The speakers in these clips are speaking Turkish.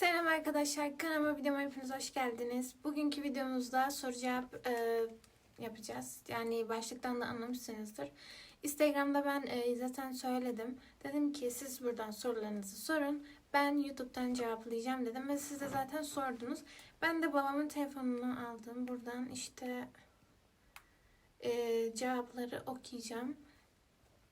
Selam arkadaşlar, kanalıma videoma hepiniz hoş geldiniz. Bugünkü videomuzda soru cevap e, yapacağız. Yani başlıktan da anlamışsınızdır. Instagram'da ben e, zaten söyledim. Dedim ki siz buradan sorularınızı sorun. Ben YouTube'dan cevaplayacağım dedim ve siz de zaten sordunuz. Ben de babamın telefonunu aldım. Buradan işte e, cevapları okuyacağım.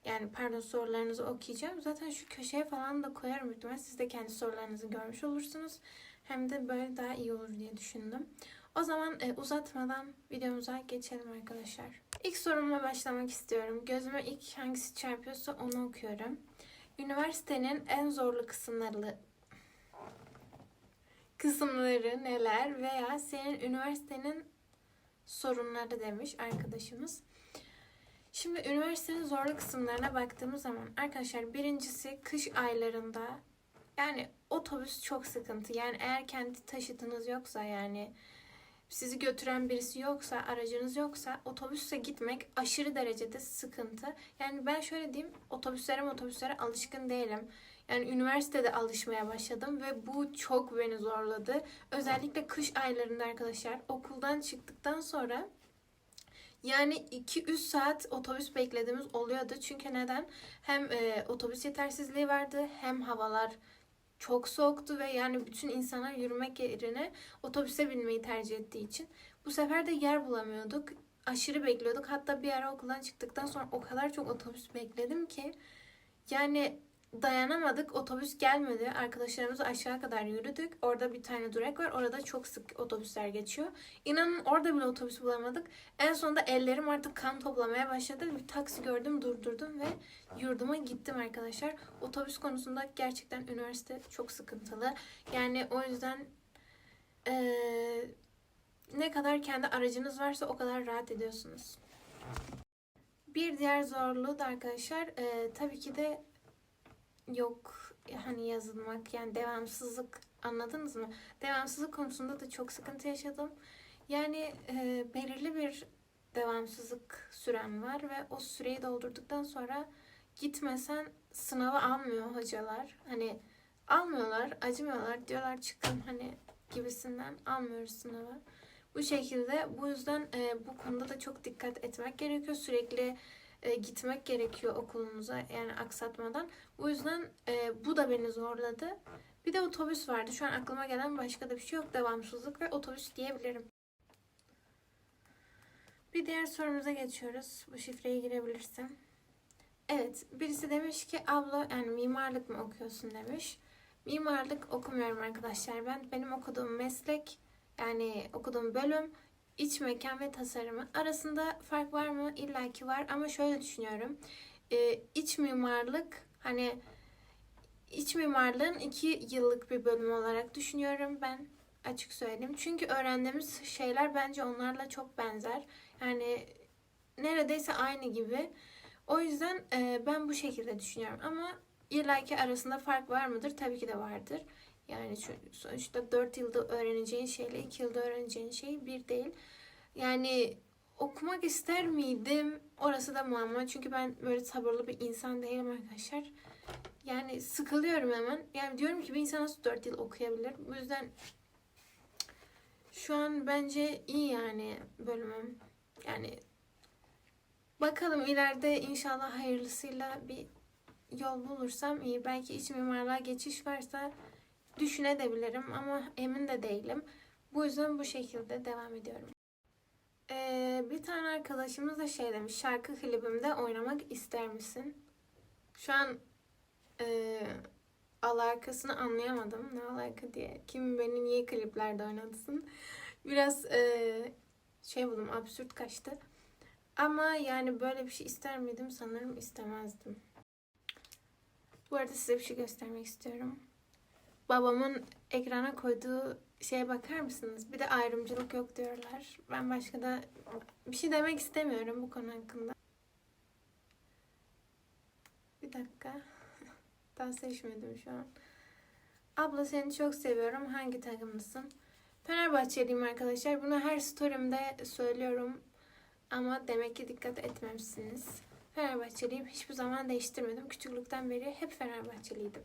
Yani pardon sorularınızı okuyacağım. Zaten şu köşeye falan da koyarım ihtimalle. Siz de kendi sorularınızı görmüş olursunuz. Hem de böyle daha iyi olur diye düşündüm. O zaman e, uzatmadan videomuza geçelim arkadaşlar. İlk sorumla başlamak istiyorum. Gözüme ilk hangisi çarpıyorsa onu okuyorum. Üniversitenin en zorlu kısımları kısımları neler veya senin üniversitenin sorunları demiş arkadaşımız. Şimdi üniversitenin zorlu kısımlarına baktığımız zaman arkadaşlar birincisi kış aylarında yani otobüs çok sıkıntı. Yani eğer kendi taşıtınız yoksa yani sizi götüren birisi yoksa, aracınız yoksa otobüse gitmek aşırı derecede sıkıntı. Yani ben şöyle diyeyim, otobüslere otobüslere alışkın değilim. Yani üniversitede alışmaya başladım ve bu çok beni zorladı. Özellikle kış aylarında arkadaşlar okuldan çıktıktan sonra yani 2-3 saat otobüs beklediğimiz oluyordu. Çünkü neden? Hem e, otobüs yetersizliği vardı hem havalar çok soğuktu ve yani bütün insanlar yürümek yerine otobüse binmeyi tercih ettiği için. Bu sefer de yer bulamıyorduk. Aşırı bekliyorduk. Hatta bir ara okuldan çıktıktan sonra o kadar çok otobüs bekledim ki yani dayanamadık. Otobüs gelmedi. Arkadaşlarımız aşağı kadar yürüdük. Orada bir tane durak var. Orada çok sık otobüsler geçiyor. İnanın orada bile otobüs bulamadık. En sonunda ellerim artık kan toplamaya başladı. Bir taksi gördüm, durdurdum ve yurduma gittim arkadaşlar. Otobüs konusunda gerçekten üniversite çok sıkıntılı. Yani o yüzden eee, ne kadar kendi aracınız varsa o kadar rahat ediyorsunuz. Bir diğer zorluğu da arkadaşlar eee, tabii ki de yok hani yazılmak yani devamsızlık anladınız mı? Devamsızlık konusunda da çok sıkıntı yaşadım. Yani e, belirli bir devamsızlık süren var ve o süreyi doldurduktan sonra gitmesen sınava almıyor hocalar. Hani almıyorlar, acımıyorlar. Diyorlar çıkın hani gibisinden almıyoruz sınava. Bu şekilde bu yüzden e, bu konuda da çok dikkat etmek gerekiyor. Sürekli e, gitmek gerekiyor okulunuza yani aksatmadan. Bu yüzden e, bu da beni zorladı. Bir de otobüs vardı. Şu an aklıma gelen başka da bir şey yok. Devamsızlık ve otobüs diyebilirim. Bir diğer sorumuza geçiyoruz. Bu şifreye girebilirsin. Evet, birisi demiş ki abla yani mimarlık mı okuyorsun demiş. Mimarlık okumuyorum arkadaşlar ben. Benim okuduğum meslek yani okuduğum bölüm iç mekan ve tasarımı. Arasında fark var mı? İlla ki var ama şöyle düşünüyorum. Ee, iç mimarlık hani iç mimarlığın iki yıllık bir bölüm olarak düşünüyorum ben açık söyleyeyim. Çünkü öğrendiğimiz şeyler bence onlarla çok benzer. Yani neredeyse aynı gibi. O yüzden e, ben bu şekilde düşünüyorum ama illa ki arasında fark var mıdır? Tabii ki de vardır. Yani sonuçta 4 yılda öğreneceğin şeyle 2 yılda öğreneceğin şey bir değil. Yani okumak ister miydim? Orası da muamma. Çünkü ben böyle sabırlı bir insan değilim arkadaşlar. Yani sıkılıyorum hemen. Yani diyorum ki bir insan nasıl 4 yıl okuyabilir? Bu yüzden şu an bence iyi yani bölümüm. Yani bakalım ileride inşallah hayırlısıyla bir yol bulursam iyi. Belki iç mimarlığa geçiş varsa düşünebilirim ama emin de değilim. Bu yüzden bu şekilde devam ediyorum. Ee, bir tane arkadaşımız da şey demiş. Şarkı klibimde oynamak ister misin? Şu an e, alakasını anlayamadım. Ne alaka diye. Kim beni niye kliplerde oynatsın? Biraz e, şey buldum absürt kaçtı. Ama yani böyle bir şey ister miydim? Sanırım istemezdim. Bu arada size bir şey göstermek istiyorum. Babamın ekrana koyduğu şeye bakar mısınız? Bir de ayrımcılık yok diyorlar. Ben başka da bir şey demek istemiyorum bu konu hakkında. Bir dakika. Daha seçmedim şu an. Abla seni çok seviyorum. Hangi takımlısın? Fenerbahçeliyim arkadaşlar. Bunu her story'imde söylüyorum. Ama demek ki dikkat etmemişsiniz. Fenerbahçeliyim. Hiçbir zaman değiştirmedim. Küçüklükten beri hep Fenerbahçeliydim.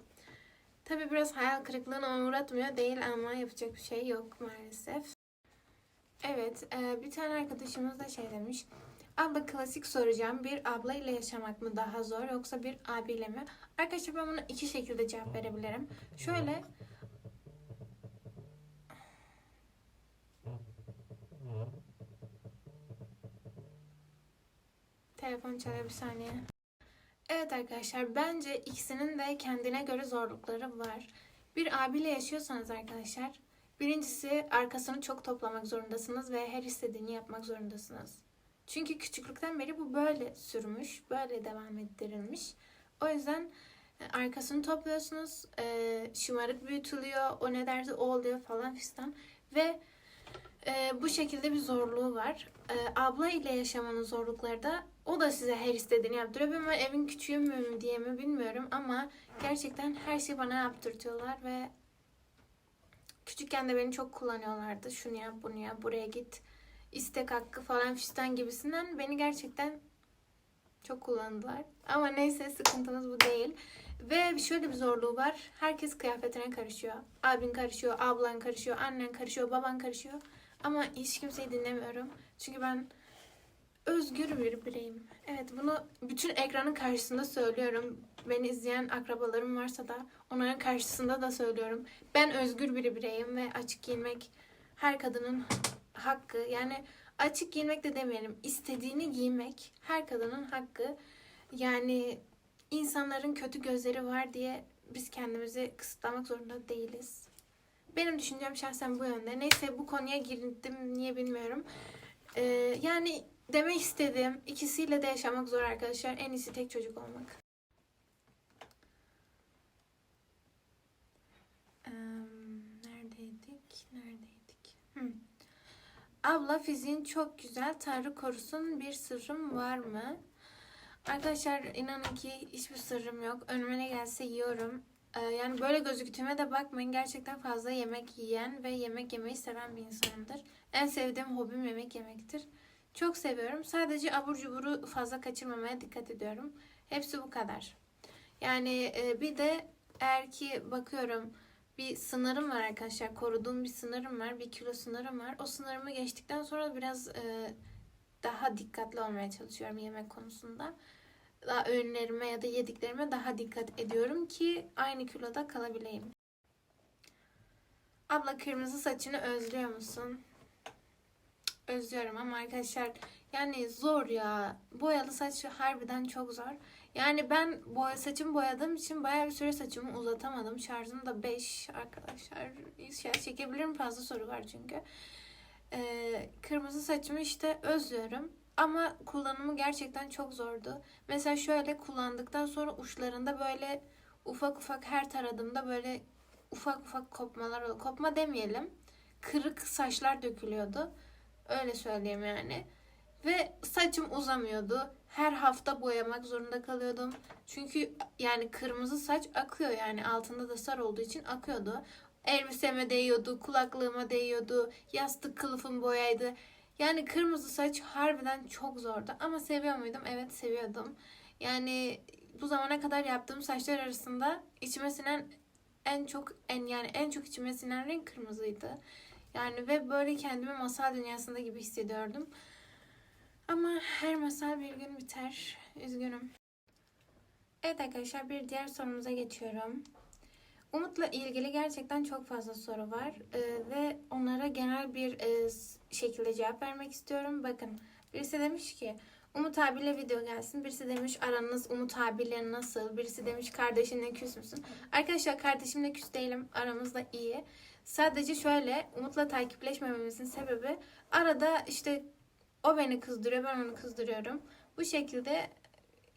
Tabi biraz hayal kırıklığına uğratmıyor değil ama yapacak bir şey yok maalesef. Evet, e, bir tane arkadaşımız da şey demiş. Abla klasik soracağım. Bir abla ile yaşamak mı daha zor yoksa bir abiyle mi? Arkadaşlar ben buna iki şekilde cevap verebilirim. Şöyle Telefon çalıyor bir saniye. Evet arkadaşlar bence ikisinin de kendine göre zorlukları var. Bir abiyle yaşıyorsanız arkadaşlar birincisi arkasını çok toplamak zorundasınız ve her istediğini yapmak zorundasınız. Çünkü küçüklükten beri bu böyle sürmüş, böyle devam ettirilmiş. O yüzden e, arkasını topluyorsunuz, e, şımarık büyütülüyor, o ne derse o oluyor falan fistan. Ve e, bu şekilde bir zorluğu var. Abla ile yaşamanın zorlukları da o da size her istediğini yaptırıyor. Ben evin küçüğü mü diye mi bilmiyorum ama gerçekten her şeyi bana yaptırtıyorlar ve küçükken de beni çok kullanıyorlardı. Şunu yap, bunu yap, buraya git, istek hakkı falan fistan gibisinden beni gerçekten çok kullandılar. Ama neyse sıkıntımız bu değil. Ve şöyle bir zorluğu var. Herkes kıyafetine karışıyor. Abin karışıyor, ablan karışıyor, annen karışıyor, baban karışıyor. Ama hiç kimseyi dinlemiyorum. Çünkü ben özgür bir bireyim. Evet bunu bütün ekranın karşısında söylüyorum. Beni izleyen akrabalarım varsa da onların karşısında da söylüyorum. Ben özgür bir bireyim ve açık giyinmek her kadının hakkı. Yani açık giyinmek de demeyelim. istediğini giymek her kadının hakkı. Yani insanların kötü gözleri var diye biz kendimizi kısıtlamak zorunda değiliz. Benim düşüncem şahsen bu yönde. Neyse bu konuya girdim niye bilmiyorum. Ee, yani demek istediğim ikisiyle de yaşamak zor arkadaşlar. En iyisi tek çocuk olmak. Neredeydik? Neredeydik? Hı. Abla fiziğin çok güzel. Tanrı korusun bir sırrım var mı? Arkadaşlar inanın ki hiçbir sırrım yok. Önüme ne gelse yiyorum. Ee, yani böyle gözüktüğüme de bakmayın. Gerçekten fazla yemek yiyen ve yemek yemeyi seven bir insanımdır. En sevdiğim hobim yemek yemektir. Çok seviyorum. Sadece abur cuburu fazla kaçırmamaya dikkat ediyorum. Hepsi bu kadar. Yani e, bir de eğer ki bakıyorum bir sınırım var arkadaşlar. Koruduğum bir sınırım var. Bir kilo sınırım var. O sınırımı geçtikten sonra biraz e, daha dikkatli olmaya çalışıyorum yemek konusunda. Daha öğünlerime ya da yediklerime daha dikkat ediyorum ki aynı kiloda kalabileyim. Abla kırmızı saçını özlüyor musun? Özlüyorum ama arkadaşlar yani zor ya. Boyalı saç harbiden çok zor. Yani ben boya saçımı boyadığım için bayağı bir süre saçımı uzatamadım. Şarjım da 5 arkadaşlar. Şey çekebilirim fazla soru var çünkü. Ee, kırmızı saçımı işte özlüyorum. Ama kullanımı gerçekten çok zordu. Mesela şöyle kullandıktan sonra uçlarında böyle ufak ufak her taradığımda böyle ufak ufak kopmalar oldu. Kopma demeyelim. Kırık saçlar dökülüyordu. Öyle söyleyeyim yani. Ve saçım uzamıyordu. Her hafta boyamak zorunda kalıyordum. Çünkü yani kırmızı saç akıyor yani altında da sarı olduğu için akıyordu. Elbiseme değiyordu, kulaklığıma değiyordu, yastık kılıfım boyaydı. Yani kırmızı saç harbiden çok zordu. Ama seviyor muydum? Evet seviyordum. Yani bu zamana kadar yaptığım saçlar arasında içime sinen en çok en yani en çok içime sinen renk kırmızıydı. Yani ve böyle kendimi masal dünyasında gibi hissediyordum. Ama her masal bir gün biter. Üzgünüm. Evet arkadaşlar bir diğer sorumuza geçiyorum. Umut'la ilgili gerçekten çok fazla soru var ee, ve onlara genel bir e, şekilde cevap vermek istiyorum. Bakın birisi demiş ki Umut abiyle video gelsin. Birisi demiş aranız Umut abiyle nasıl? Birisi demiş kardeşinle küs müsün? Arkadaşlar kardeşimle küs değilim. Aramızda iyi. Sadece şöyle Umut'la takipleşmememizin sebebi arada işte o beni kızdırıyor ben onu kızdırıyorum. Bu şekilde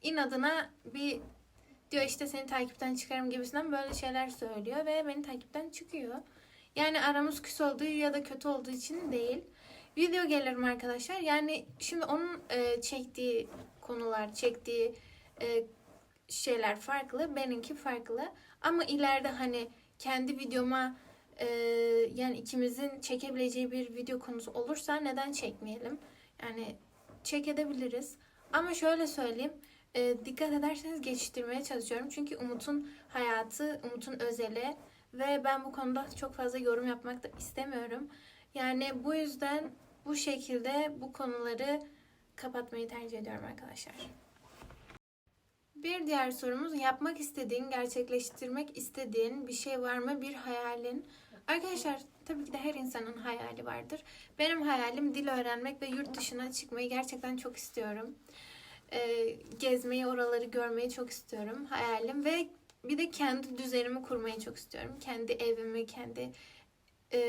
inadına bir diyor işte seni takipten çıkarım gibisinden böyle şeyler söylüyor ve beni takipten çıkıyor. Yani aramız küs olduğu ya da kötü olduğu için değil. Video gelirim arkadaşlar. Yani şimdi onun e, çektiği konular, çektiği e, şeyler farklı. Benimki farklı. Ama ileride hani kendi videoma e, yani ikimizin çekebileceği bir video konusu olursa neden çekmeyelim? Yani çekebiliriz. Ama şöyle söyleyeyim. e, dikkat ederseniz geçiştirmeye çalışıyorum. Çünkü Umut'un hayatı, Umut'un özeli ve ben bu konuda çok fazla yorum yapmak da istemiyorum. Yani bu yüzden bu şekilde bu konuları kapatmayı tercih ediyorum arkadaşlar. Bir diğer sorumuz yapmak istediğin, gerçekleştirmek istediğin bir şey var mı? Bir hayalin. Arkadaşlar tabii ki de her insanın hayali vardır. Benim hayalim dil öğrenmek ve yurt dışına çıkmayı gerçekten çok istiyorum. Ee, gezmeyi, oraları görmeyi çok istiyorum. Hayalim ve bir de kendi düzenimi kurmayı çok istiyorum. Kendi evimi, kendi e,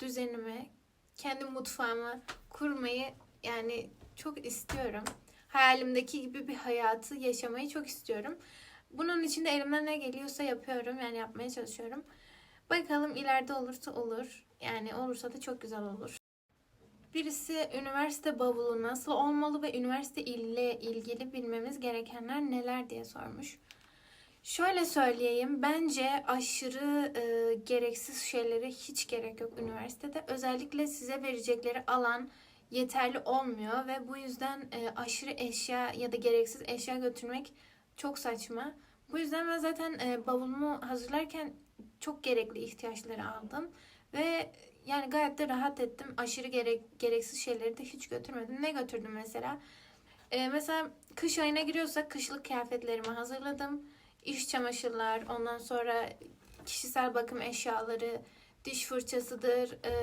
düzenimi, kendi mutfağımı kurmayı yani çok istiyorum. Hayalimdeki gibi bir hayatı yaşamayı çok istiyorum. Bunun için de elimden ne geliyorsa yapıyorum. Yani yapmaya çalışıyorum. Bakalım ileride olursa olur. Yani olursa da çok güzel olur. Birisi üniversite bavulu nasıl olmalı ve üniversite ile ilgili bilmemiz gerekenler neler diye sormuş. Şöyle söyleyeyim, bence aşırı e, gereksiz şeylere hiç gerek yok üniversitede. Özellikle size verecekleri alan yeterli olmuyor ve bu yüzden e, aşırı eşya ya da gereksiz eşya götürmek çok saçma. Bu yüzden ben zaten e, bavulumu hazırlarken çok gerekli ihtiyaçları aldım ve yani gayet de rahat ettim. Aşırı gerek, gereksiz şeyleri de hiç götürmedim. Ne götürdüm mesela? E, mesela kış ayına giriyorsak kışlık kıyafetlerimi hazırladım. İş çamaşırlar, ondan sonra kişisel bakım eşyaları, diş fırçasıdır, e,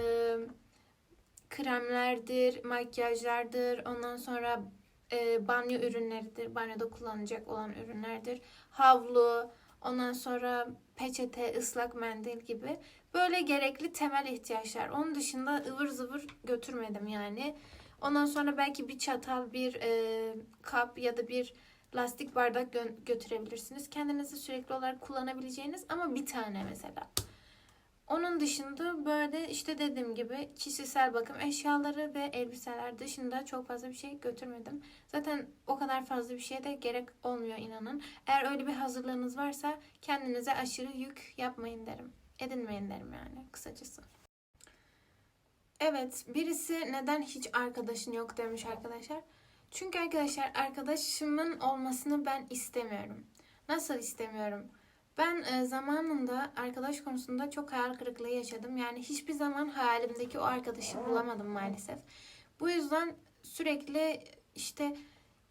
kremlerdir, makyajlardır, ondan sonra e, banyo ürünleridir, banyoda kullanacak olan ürünlerdir, havlu, ondan sonra peçete, ıslak mendil gibi böyle gerekli temel ihtiyaçlar. Onun dışında ıvır zıvır götürmedim yani. Ondan sonra belki bir çatal, bir e, kap ya da bir lastik bardak gö- götürebilirsiniz. Kendinizi sürekli olarak kullanabileceğiniz ama bir tane mesela. Onun dışında böyle işte dediğim gibi kişisel bakım eşyaları ve elbiseler dışında çok fazla bir şey götürmedim. Zaten o kadar fazla bir şeye de gerek olmuyor inanın. Eğer öyle bir hazırlığınız varsa kendinize aşırı yük yapmayın derim. Edinmeyin derim yani kısacası. Evet birisi neden hiç arkadaşın yok demiş arkadaşlar. Çünkü arkadaşlar arkadaşımın olmasını ben istemiyorum. Nasıl istemiyorum? Ben e, zamanında arkadaş konusunda çok hayal kırıklığı yaşadım. Yani hiçbir zaman hayalimdeki o arkadaşı bulamadım maalesef. Bu yüzden sürekli işte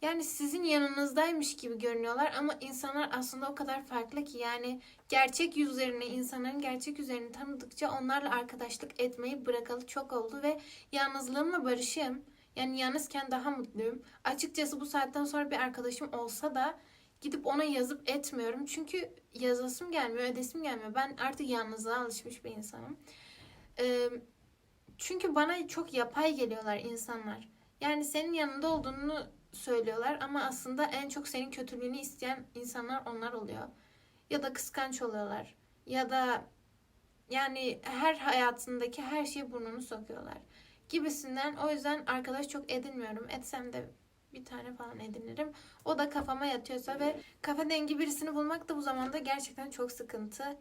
yani sizin yanınızdaymış gibi görünüyorlar ama insanlar aslında o kadar farklı ki yani gerçek yüzlerini, insanların gerçek yüzlerini tanıdıkça onlarla arkadaşlık etmeyi bırakalı çok oldu ve yalnızlığımla barışığım. Yani yalnızken daha mutluyum. Açıkçası bu saatten sonra bir arkadaşım olsa da gidip ona yazıp etmiyorum. Çünkü yazasım gelmiyor, edesim gelmiyor. Ben artık yalnızlığa alışmış bir insanım. Çünkü bana çok yapay geliyorlar insanlar. Yani senin yanında olduğunu söylüyorlar ama aslında en çok senin kötülüğünü isteyen insanlar onlar oluyor. Ya da kıskanç oluyorlar. Ya da yani her hayatındaki her şeye burnunu sokuyorlar. Gibisinden o yüzden arkadaş çok edinmiyorum. Etsem de bir tane falan edinirim. O da kafama yatıyorsa ve kafa dengi birisini bulmak da bu zamanda gerçekten çok sıkıntı.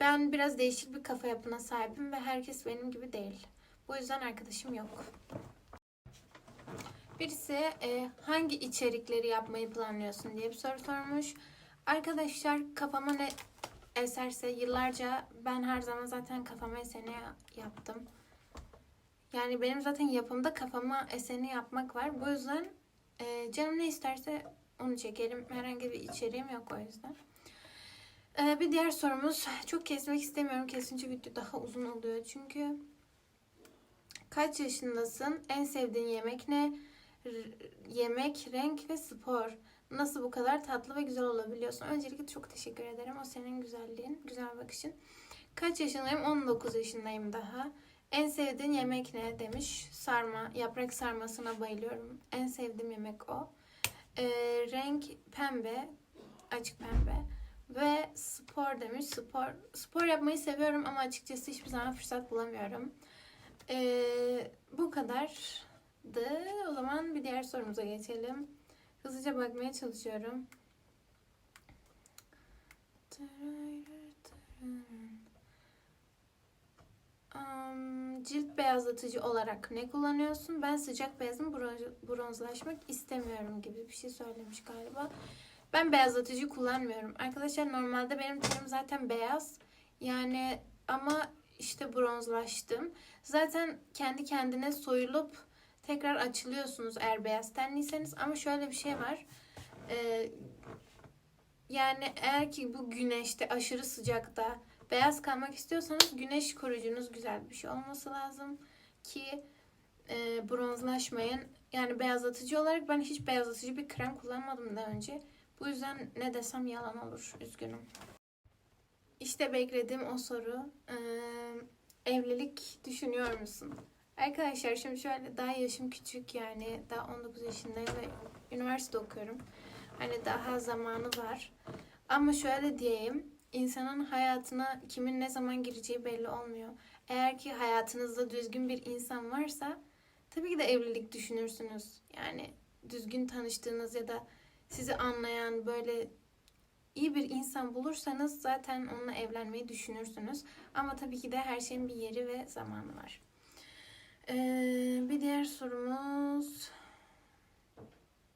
Ben biraz değişik bir kafa yapına sahibim ve herkes benim gibi değil. Bu yüzden arkadaşım yok. Birisi e, hangi içerikleri yapmayı planlıyorsun diye bir soru sormuş. Arkadaşlar kafama ne eserse yıllarca ben her zaman zaten kafama eseni yaptım. Yani benim zaten yapımda kafama eseni yapmak var. Bu yüzden e, canım ne isterse onu çekerim. Herhangi bir içeriğim yok o yüzden. E, bir diğer sorumuz. Çok kesmek istemiyorum. Kesince video daha uzun oluyor. Çünkü kaç yaşındasın? En sevdiğin yemek ne? R- yemek, renk ve spor. Nasıl bu kadar tatlı ve güzel olabiliyorsun? Öncelikle çok teşekkür ederim. O senin güzelliğin, güzel bakışın. Kaç yaşındayım? 19 yaşındayım daha. En sevdiğin yemek ne demiş. Sarma, yaprak sarmasına bayılıyorum. En sevdiğim yemek o. Ee, renk pembe, açık pembe. Ve spor demiş. Spor spor yapmayı seviyorum ama açıkçası hiçbir zaman fırsat bulamıyorum. Ee, bu kadardı. O zaman bir diğer sorumuza geçelim. Hızlıca bakmaya çalışıyorum. Cilt beyazlatıcı olarak ne kullanıyorsun? Ben sıcak beyazın bronz- bronzlaşmak istemiyorum gibi bir şey söylemiş galiba. Ben beyazlatıcı kullanmıyorum. Arkadaşlar normalde benim tenim zaten beyaz. Yani ama işte bronzlaştım. Zaten kendi kendine soyulup tekrar açılıyorsunuz eğer beyaz tenliyseniz. Ama şöyle bir şey var. Ee, yani eğer ki bu güneşte aşırı sıcakta beyaz kalmak istiyorsanız güneş koruyucunuz güzel bir şey olması lazım ki e, bronzlaşmayın. Yani beyazlatıcı olarak ben hiç beyazlatıcı bir krem kullanmadım daha önce. Bu yüzden ne desem yalan olur. Üzgünüm. İşte beklediğim o soru. Ee, evlilik düşünüyor musun? Arkadaşlar şimdi şöyle daha yaşım küçük yani daha 19 yaşındayım ve üniversite okuyorum. Hani daha zamanı var. Ama şöyle diyeyim. İnsanın hayatına kimin ne zaman gireceği belli olmuyor. Eğer ki hayatınızda düzgün bir insan varsa tabii ki de evlilik düşünürsünüz. Yani düzgün tanıştığınız ya da sizi anlayan böyle iyi bir insan bulursanız zaten onunla evlenmeyi düşünürsünüz. Ama tabii ki de her şeyin bir yeri ve zamanı var. Ee, bir diğer sorumuz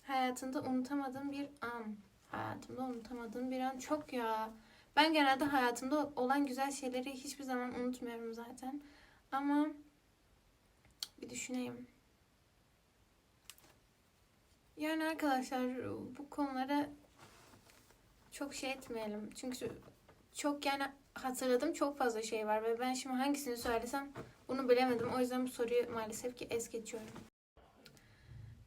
hayatında unutamadığım bir an. Hayatımda unutamadığım bir an çok ya. Ben genelde hayatımda olan güzel şeyleri hiçbir zaman unutmuyorum zaten. Ama bir düşüneyim. Yani arkadaşlar bu konulara çok şey etmeyelim. Çünkü çok yani hatırladığım çok fazla şey var ve ben şimdi hangisini söylesem bunu bilemedim. O yüzden bu soruyu maalesef ki es geçiyorum.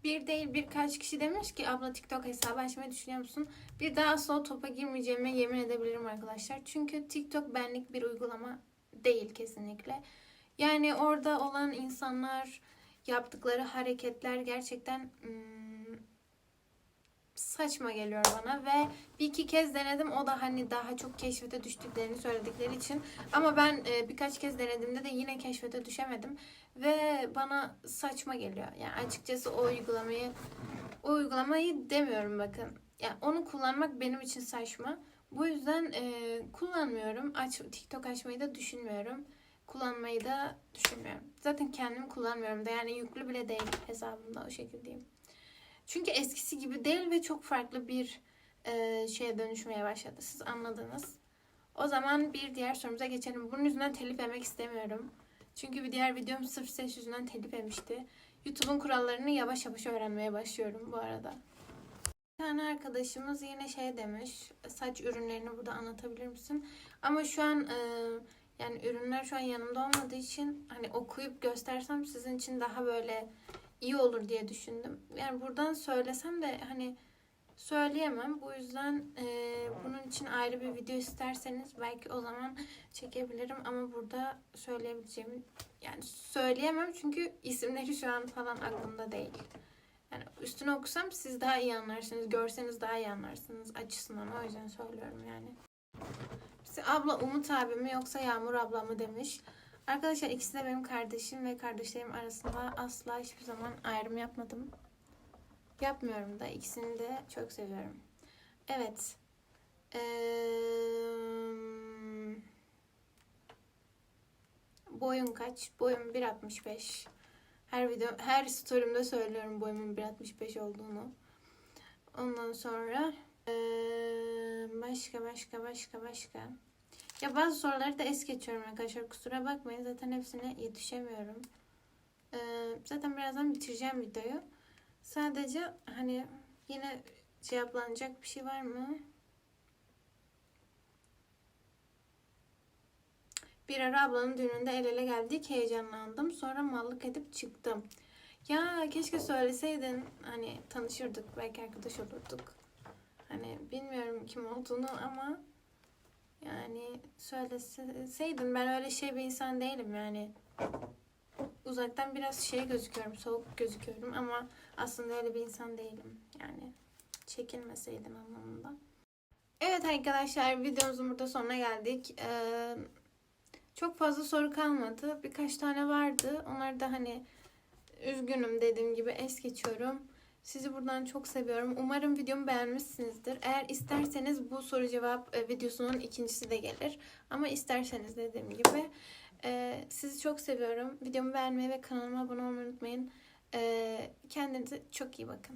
Bir değil birkaç kişi demiş ki abla TikTok hesabı açmayı düşünüyor musun? Bir daha asla o topa girmeyeceğime yemin edebilirim arkadaşlar. Çünkü TikTok benlik bir uygulama değil kesinlikle. Yani orada olan insanlar yaptıkları hareketler gerçekten hmm, saçma geliyor bana ve bir iki kez denedim o da hani daha çok keşfete düştüklerini söyledikleri için ama ben e, birkaç kez denediğimde de yine keşfete düşemedim ve bana saçma geliyor. Yani açıkçası o uygulamayı o uygulamayı demiyorum bakın. Yani onu kullanmak benim için saçma. Bu yüzden e, kullanmıyorum. Aç TikTok açmayı da düşünmüyorum. Kullanmayı da düşünmüyorum. Zaten kendim kullanmıyorum da yani yüklü bile değil hesabımda o şekildeyim. Çünkü eskisi gibi değil ve çok farklı bir e, şeye dönüşmeye başladı. Siz anladınız. O zaman bir diğer sorumuza geçelim. Bunun yüzünden telif yemek istemiyorum. Çünkü bir diğer videom sırf ses yüzünden telif yemişti. YouTube'un kurallarını yavaş yavaş öğrenmeye başlıyorum bu arada. Bir tane arkadaşımız yine şey demiş. Saç ürünlerini burada anlatabilir misin? Ama şu an e, yani ürünler şu an yanımda olmadığı için hani okuyup göstersem sizin için daha böyle iyi olur diye düşündüm. Yani buradan söylesem de hani söyleyemem. Bu yüzden e, bunun için ayrı bir video isterseniz belki o zaman çekebilirim ama burada söyleyebileceğim yani söyleyemem çünkü isimleri şu an falan aklımda değil. Yani üstüne okusam siz daha iyi anlarsınız, görseniz daha iyi anlarsınız açısından o yüzden söylüyorum yani. Abla Umut abi mi yoksa Yağmur abla mı demiş. Arkadaşlar ikisi de benim kardeşim ve kardeşlerim arasında asla hiçbir zaman ayrım yapmadım. Yapmıyorum da ikisini de çok seviyorum. Evet. Ee, boyun kaç? Boyum 1.65. Her video, her story'imde söylüyorum boyumun 1.65 olduğunu. Ondan sonra ee, başka başka başka başka. Ya bazı soruları da es geçiyorum arkadaşlar. Kusura bakmayın. Zaten hepsine yetişemiyorum. Ee, zaten birazdan bitireceğim videoyu. Sadece hani yine cevaplanacak bir şey var mı? Bir ara ablanın düğününde el ele geldik. Heyecanlandım. Sonra mallık edip çıktım. Ya keşke söyleseydin. Hani tanışırdık. Belki arkadaş olurduk. Hani bilmiyorum kim olduğunu ama yani söyleseydin ben öyle şey bir insan değilim yani. Uzaktan biraz şey gözüküyorum, soğuk gözüküyorum ama aslında öyle bir insan değilim. Yani çekinmeseydin anlamında. Evet arkadaşlar videomuzun burada sonuna geldik. Ee, çok fazla soru kalmadı. Birkaç tane vardı. Onları da hani üzgünüm dediğim gibi es geçiyorum. Sizi buradan çok seviyorum. Umarım videomu beğenmişsinizdir. Eğer isterseniz bu soru cevap e, videosunun ikincisi de gelir. Ama isterseniz dediğim gibi. Ee, sizi çok seviyorum. Videomu beğenmeyi ve kanalıma abone olmayı unutmayın. Ee, kendinize çok iyi bakın.